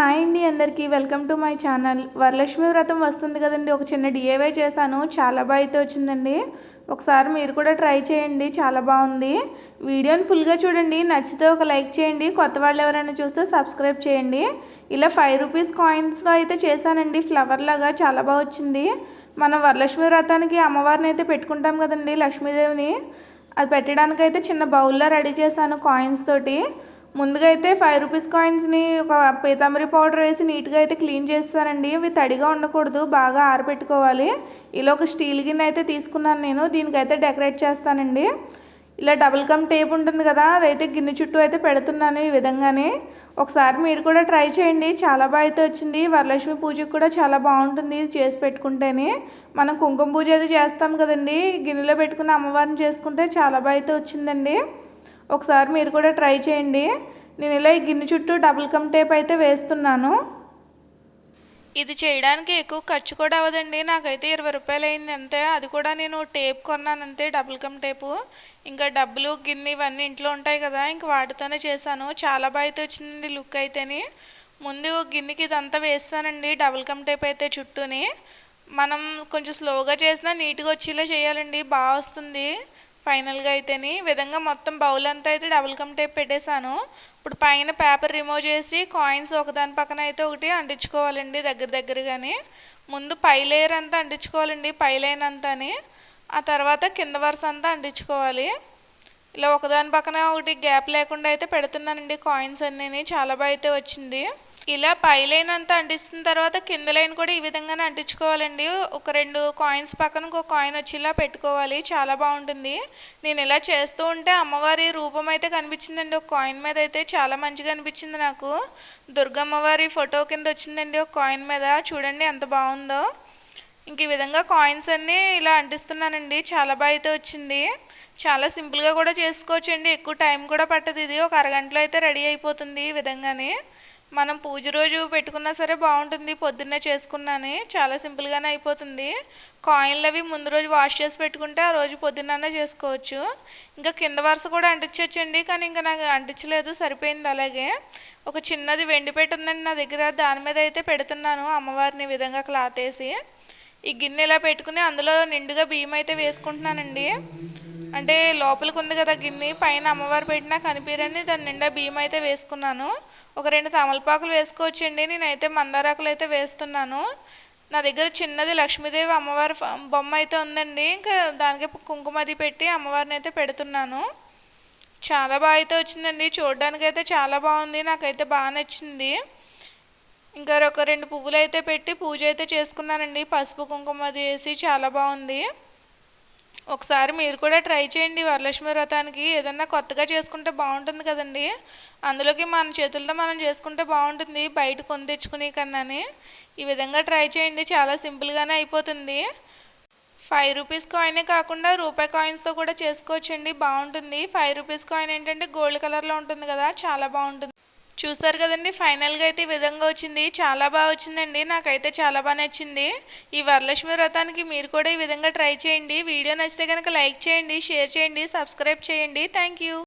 Hi అండి అందరికీ. Welcome to my channel. Varalakshmi Vratam వస్తుంది కదండి. ఒక చిన్న డిఏవై చేశాను. చాలా బాగా అయితే వచ్చిందండి. ఒకసారి మీరు కూడా ట్రై చేయండి. చాలా బాగుంది. వీడియోని ఫుల్గా చూడండి. నచ్చితే ఒక లైక్ చేయండి. కొత్త వాళ్ళు ఎవరైనా చూస్తే సబ్స్క్రైబ్ చేయండి. ఇలా ఫైవ్ రూపీస్ కాయిన్స్లో అయితే చేశానండి. ఫ్లవర్ లాగా చాలా బాగా వచ్చింది. మనం వరలక్ష్మి వ్రతానికి అమ్మవారిని అయితే పెట్టుకుంటాం కదండి లక్ష్మీదేవిని. అది పెట్టడానికి అయితే చిన్న బౌల్లో రెడీ చేశాను కాయిన్స్ తోటి. ముందుగా అయితే ఫైవ్ రూపీస్ కాయిన్స్ని ఒక పీతాంబరి పౌడర్ వేసి నీట్గా అయితే క్లీన్ చేస్తానండి. ఇవి తడిగా ఉండకూడదు బాగా ఆరబెట్టుకోవాలి. ఇలా ఒక స్టీల్ గిన్నె అయితే తీసుకున్నాను నేను దీనికైతే డెకరేట్ చేస్తానండి. ఇలా డబుల్ కమ్ టేప్ ఉంటుంది కదా అదైతే గిన్నె చుట్టూ అయితే పెడుతున్నాను ఈ విధంగానే. ఒకసారి మీరు కూడా ట్రై చేయండి చాలా బాగా అయితే వచ్చింది. వరలక్ష్మి పూజకి కూడా చాలా బాగుంటుంది చేసి పెట్టుకుంటేనే. మనం కుంకుమ పూజ అయితే చేస్తాం కదండి గిన్నెలో పెట్టుకుని అమ్మవారిని చేసుకుంటే చాలా బాగా అయితే వచ్చిందండి. ఒకసారి మీరు కూడా ట్రై చేయండి. నేను ఇలా ఈ గిన్నె చుట్టూ డబుల్ కమ్ టేప్ అయితే వేస్తున్నాను. ఇది చేయడానికి ఎక్కువ ఖర్చు కూడా అవ్వదండి. నాకైతే ఇరవై రూపాయలు అయింది అంతే. అది కూడా నేను టేప్ కొన్నాను అంతే డబుల్ కమ్ టేపు. ఇంకా డబ్బులు గిన్నె ఇవన్నీ ఇంట్లో ఉంటాయి కదా ఇంక వాటితోనే చేశాను. చాలా బాగా అయితే వచ్చిందండి లుక్ అయితేని. ముందు గిన్నెకి ఇదంతా వేస్తానండి డబుల్ కమ్ టేప్ అయితే చుట్టూని. మనం కొంచెం స్లోగా చేసినా నీట్గా వచ్చేలా చేయాలండి. బాగా వస్తుంది. ఫైనల్గా అయితేని ఈ విధంగా మొత్తం బౌల్ అంతా అయితే డబుల్ కమ్ టేప్ పెట్టేశాను. ఇప్పుడు పైన పేపర్ రిమూవ్ చేసి కాయిన్స్ ఒకదాని పక్కన అయితే ఒకటి అంటించుకోవాలండి దగ్గర దగ్గరగానే. ముందు పై లేయర్ అంతా అంటించుకోవాలండి పై లైన్ అంతాని. ఆ తర్వాత కింద వరుస అంతా అంటించుకోవాలి. ఇలా ఒకదాని పక్కన ఒకటి గ్యాప్ లేకుండా అయితే పెడుతున్నానండి కాయిన్స్ అన్నీ చాలా బాగా అయితే వచ్చింది. ఇలా పై లైన్ అంతా అంటిస్తున్న తర్వాత కింద లైన్ కూడా ఈ విధంగానే అంటించుకోవాలండి. ఒక రెండు కాయిన్స్ పక్కన ఒక కాయిన్ వచ్చేలా పెట్టుకోవాలి. చాలా బాగుంటుంది. నేను ఇలా చేస్తూ ఉంటే అమ్మవారి రూపం అయితే కనిపించిందండి. ఒక కాయిన్ మీద అయితే చాలా మంచిగా అనిపించింది నాకు. దుర్గమ్మవారి ఫోటో కింద వచ్చిందండి ఒక కాయిన్ మీద. చూడండి ఎంత బాగుందో. ఇంక ఈ విధంగా కాయిన్స్ అన్నీ ఇలా అంటిస్తున్నానండి. చాలా బాగా అయితే వచ్చింది. చాలా సింపుల్గా కూడా చేసుకోవచ్చండి. ఎక్కువ టైం కూడా పట్టదు ఇది. ఒక అరగంటలో అయితే రెడీ అయిపోతుంది ఈ విధంగానే. మనం పూజ రోజు పెట్టుకున్నా సరే బాగుంటుంది పొద్దున్నే చేసుకున్నానే. చాలా సింపుల్గానే అయిపోతుంది. కాయిన్లు అవి ముందు రోజు వాష్ చేసి పెట్టుకుంటే ఆ రోజు పొద్దున్న చేసుకోవచ్చు. ఇంకా కింద వరుస కూడా అంటించవచ్చండి కానీ ఇంకా నాకు అంటించలేదు సరిపోయింది అలాగే. ఒక చిన్నది వెండి ఉందండి నా దగ్గర దాని మీద అయితే పెడుతున్నాను అమ్మవారిని విధంగా క్లాత్ వేసి. ఈ గిన్నె ఇలా పెట్టుకుని అందులో నిండుగా బియ్యం అయితే వేసుకుంటున్నానండి. అంటే లోపలికి ఉంది కదా గిన్నె పైన అమ్మవారు పెట్టినా కనిపించని దాని నిండా బియ్యం అయితే వేసుకున్నాను. ఒక రెండు తమలపాకులు వేసుకోవచ్చండి. నేనైతే మందారాకులు అయితే వేస్తున్నాను. నా దగ్గర చిన్నది లక్ష్మీదేవి అమ్మవారి బొమ్మ అయితే ఉందండి. ఇంకా దానికి కుంకుమది పెట్టి అమ్మవారిని అయితే పెడుతున్నాను. చాలా బాగా అయితే వచ్చిందండి. చూడడానికి అయితే చాలా బాగుంది. నాకైతే బాగా నచ్చింది. ఇంకా ఒక రెండు పువ్వులు అయితే పెట్టి పూజ అయితే చేసుకున్నానండి. పసుపు కుంకుమ అది వేసి చాలా బాగుంది. ఒకసారి మీరు కూడా ట్రై చేయండి వరలక్ష్మి వ్రతానికి. ఏదన్నా కొత్తగా చేసుకుంటే బాగుంటుంది కదండి. అందులోకి మన చేతులతో మనం చేసుకుంటే బాగుంటుంది. బయట కొని తెచ్చుకునే కన్నాని. ఈ విధంగా ట్రై చేయండి. చాలా సింపుల్గానే అయిపోతుంది. ఫైవ్ రూపీస్ కాయినే కాకుండా రూపాయి కాయిన్స్తో కూడా చేసుకోవచ్చండి. బాగుంటుంది. ఫైవ్ రూపీస్ కాయిన్ ఏంటంటే గోల్డ్ కలర్లో ఉంటుంది కదా. చాలా బాగుంటుంది. చూసారు కదండి ఫైనల్గా అయితే ఈ విధంగా వచ్చింది. చాలా బాగా వచ్చిందండి. నాకైతే చాలా బాగా నచ్చింది. ఈ వరలక్ష్మి వ్రతానికి మీరు కూడా ఈ విధంగా ట్రై చేయండి. వీడియో నచ్చితే కనుక లైక్ చేయండి షేర్ చేయండి సబ్స్క్రైబ్ చేయండి. Thank you.